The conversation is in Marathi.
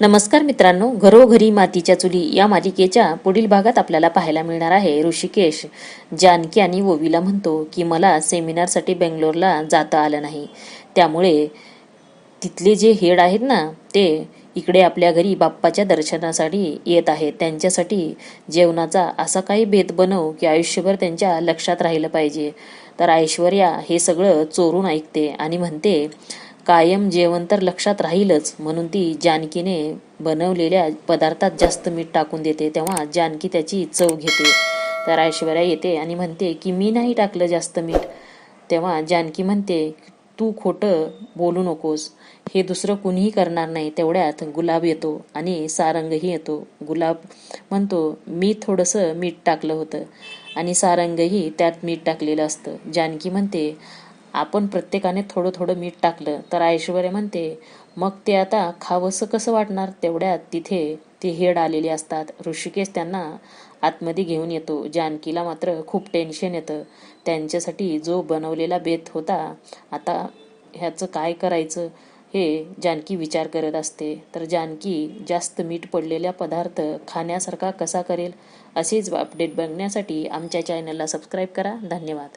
नमस्कार मित्रांनो घरोघरी मातीच्या चुली या मालिकेच्या पुढील भागात आपल्याला पाहायला मिळणार आहे ऋषिकेश. जानकी आणि ओवीला म्हणतो की मला सेमिनारसाठी बेंगलोरला जाता आलं नाही. त्यामुळे तिथले जे हेड आहेत ना ते इकडे आपल्या घरी बाप्पाच्या दर्शनासाठी येत आहेत. त्यांच्यासाठी जेवणाचा असा काही बेत बनव की आयुष्यभर त्यांच्या लक्षात राहिलं पाहिजे. तर ऐश्वर्या हे सगळं चोरून ऐकते आणि म्हणते कायम जेवण तर लक्षात राहीलच म्हणून ती जानकीने बनवलेल्या पदार्थात जास्त मीठ टाकून देते. तेव्हा जानकी त्याची चव घेते. तर ऐश्वर्या येते आणि म्हणते की मी नाही टाकलं जास्त मीठ. तेव्हा जानकी म्हणते तू खोटं बोलू नकोस. हे दुसरं कुणीही करणार नाही. तेवढ्यात गुलाब येतो आणि सारंगही येतो. गुलाब म्हणतो मी थोडंसं मीठ टाकलं होतं आणि सारंगही त्यात मीठ टाकलेलं असतं. जानकी म्हणते आपण प्रत्येकाने थोडं थोडं मीठ टाकलं तर ऐश्वर्या म्हणते मग ते आता खावंसं कसं वाटणार? तेवढ्यात तिथे ते हेड आलेले असतात. ऋषिकेश त्यांना आतमध्ये घेऊन येतो. जानकीला मात्र खूप टेन्शन येतं. त्यांच्यासाठी जो बनवलेला बेत होता आता ह्याचं काय करायचं हे जानकी विचार करत असते. तर जानकी जास्त मीठ पडलेला पदार्थ खाण्यासारखा कसा करेल? असेच अपडेट बघण्यासाठी आमच्या चॅनलला सबस्क्राईब करा. धन्यवाद.